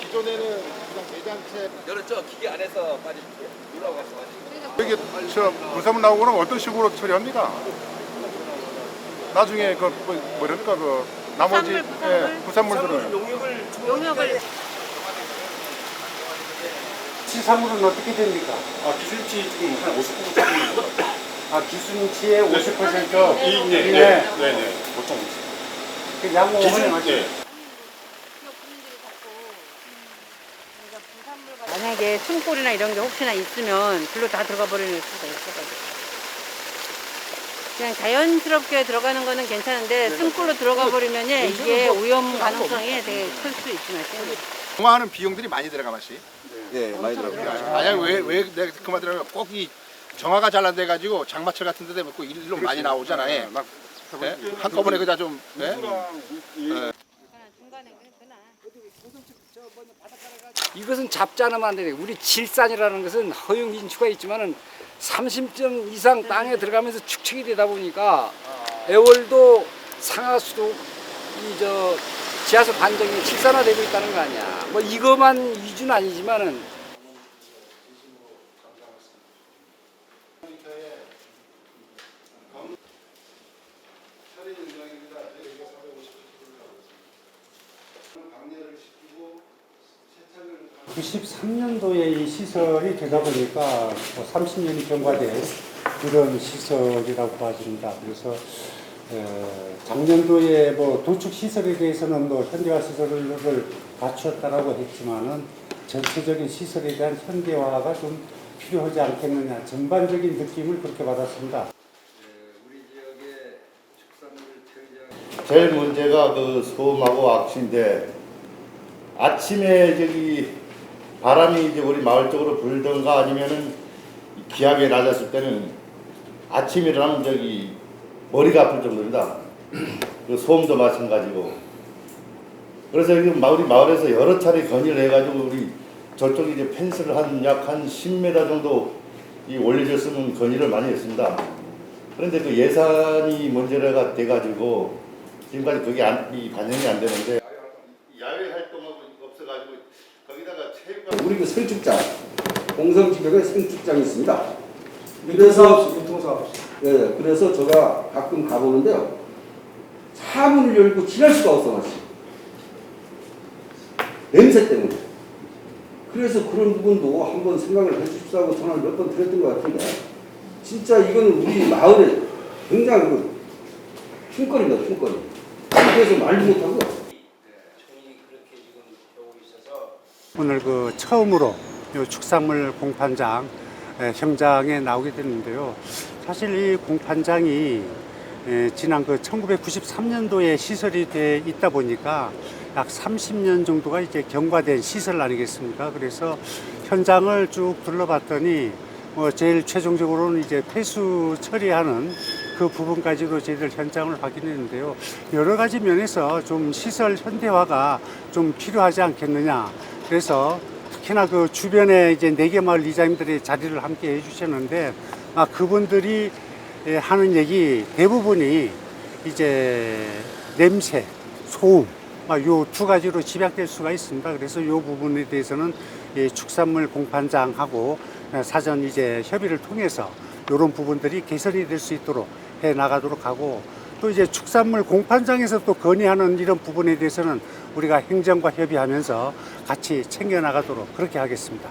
기존에는 그냥 대장체 열었죠? 기계 안에서 많이 놀라고 가서 많이 여기 저 물사물 나오고는 어떤 식으로 처리합니까? 나중에 그 뭐- 뭐랄까 그 나머지 부산물, 예, 부산물. 부산물들은 용역을 용역을 시사물은 어떻게 됩니까? 아, 기준치 지금 한 50% 정도 아, 기순치의 50% 이, 네, 이내. 네, 네, 네. 보통. 그 양호 기술, 허용하죠. 네. 만약에 숨골이나 이런 게 혹시나 있으면 글로 다 들어가 버리는 수가 있어가지고 그냥 자연스럽게 들어가는 거는 괜찮은데 숨골로 들어가 버리면 이게 오염 가능성이 되게 클 수 있지만 정화하는 비용들이 많이 들어가 맛이. 예 많이 들어가요. 만약 왜왜 내가 그말 들으면 꼭이 정화가 잘 안 돼가지고 장마철 같은 데 되면 꼭 일로 많이 나오잖아요. 예? 막 예? 한꺼번에 그다 좀 예? 중간에 그나 이것은 잡지 않으면 안 되네. 우리 질산이라는 것은 허용 인추가 있지만은 30점 이상 땅에 들어가면서 축척이 되다 보니까 애월도 상하수도 이 저 지하수 반정이 질산화되고 있다는 거 아니야. 뭐 이것만 위주는 아니지만은 93년도에 이 시설이 되다 보니까 뭐 30년이 경과된 이런 시설이라고 봐집니다. 그래서 어, 작년도에 뭐 도축 시설에 대해서는 뭐 현대화 시설을 갖추었다라고 했지만은 전체적인 시설에 대한 현대화가 좀 필요하지 않겠느냐 전반적인 느낌을 그렇게 받았습니다. 제일 문제가 그 소음하고 악취인데 아침에 저기 바람이 이제 우리 마을 쪽으로 불던가 아니면은 기압이 낮았을 때는 아침에 일어나면 저기 머리가 아플 정도입니다. 그 소음도 마찬가지고. 그래서 우리 마을에서 여러 차례 건의를 해가지고 우리 저쪽 이제 펜스를 한 약 한 10m 정도 이 올려줬으면 건의를 많이 했습니다. 그런데 그 예산이 문제가 돼가지고 지금까지 그게 안, 이 반영이 안 되는데 야외 활동하고 없어가지고 거기다가 체육관 우리 그 생축장, 공성지역에 생축장이 있습니다. 그래서 유통사업 예, 그래서 제가 가끔 가보는데요. 차문을 열고 지날 수가 없어 마치. 냄새 때문에. 그래서 그런 부분도 한번 생각을 해주십사고 전화를 몇 번 드렸던 것 같은데 진짜 이거는 우리 마을에 굉장히 그 흉거리입니다, 흉거리. 그래서 말도 못하고 오늘 그 처음으로 요 축산물 공판장 에, 현장에 나오게 됐는데요. 사실 이 공판장이 에, 지난 그 1993년도에 시설이 돼 있다 보니까 약 30년 정도가 이제 경과된 시설 아니겠습니까? 그래서 현장을 쭉 둘러봤더니 뭐 제일 최종적으로는 이제 폐수 처리하는 그 부분까지도 저희들 현장을 확인했는데요. 여러 가지 면에서 좀 시설 현대화가 좀 필요하지 않겠느냐. 그래서 특히나 그 주변에 이제 네개 마을 이장님들이 자리를 함께 해주셨는데 아, 그분들이 예, 하는 얘기 대부분이 이제 냄새, 소음 요두 가지로 집약될 수가 있습니다. 그래서 이 부분에 대해서는 이 축산물 공판장하고 사전 이제 협의를 통해서 이런 부분들이 개선이 될 수 있도록 해 나가도록 하고 또 이제 축산물 공판장에서 또 건의하는 이런 부분에 대해서는 우리가 행정과 협의하면서 같이 챙겨 나가도록 그렇게 하겠습니다.